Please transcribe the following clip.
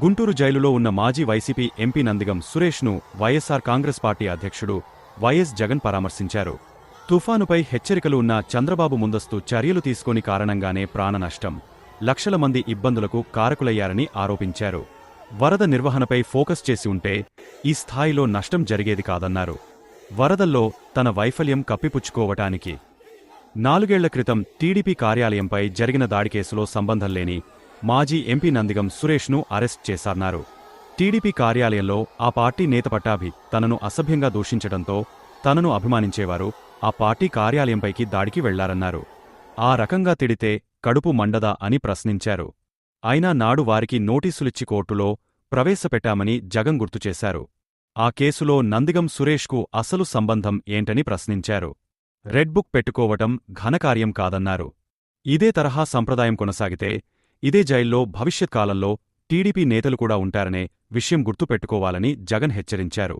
గుంటూరు జైలులో ఉన్న మాజీ వైసీపీ ఎంపీ నందిగం సురేష్ను వైఎస్సార్ కాంగ్రెస్ పార్టీ అధ్యక్షుడు వైఎస్ జగన్ పరామర్శించారు. తుఫానుపై హెచ్చరికలు ఉన్న చంద్రబాబు ముందస్తు చర్యలు తీసుకొని కారణంగానే ప్రాణ నష్టం. లక్షల మంది ఇబ్బందులకు కారకులయ్యారని ఆరోపించారు. వరద నిర్వహణపై ఫోకస్ చేసి ఉంటే ఈ స్థాయిలో నష్టం జరిగేది కాదన్నారు. వరదల్లో తన వైఫల్యం కప్పిపుచ్చుకోవటానికి. నాలుగేళ్ళ క్రితం టీడీపీ కార్యాలయంపై జరిగిన దాడి కేసులో సంబంధం లేని మాజీ ఎంపీ నందిగం సురేష్ను అరెస్ట్ చేశారన్నారు. టీడీపీ కార్యాలయంలో ఆ పార్టీ నేత పట్టాభి తనను అసభ్యంగా దూషించడంతో తనను అభిమానించేవారు ఆ పార్టీ కార్యాలయంపైకి దాడికి వెళ్ళారన్నారు. ఆ రకంగా తిడితే కడుపు మండదా అని ప్రశ్నించారు. అయినా నాడు వారికి నోటీసులిచ్చి కోర్టులో ప్రవేశపెట్టామని జగన్ గుర్తుచేశారు ఆ కేసులో నందిగం సురేష్కు అసలు సంబంధం ఏంటని ప్రశ్నించారు. రెడ్బుక్ పెట్టుకోవటం ఘనకార్యం కాదన్నారు. ఇదే తరహా సంప్రదాయం కొనసాగితే ఇదే జైల్లో భవిష్యత్ కాలంలో టీడీపీ నేతలు కూడా ఉంటారనే విషయం గుర్తుపెట్టుకోవాలని జగన్ హెచ్చరించారు.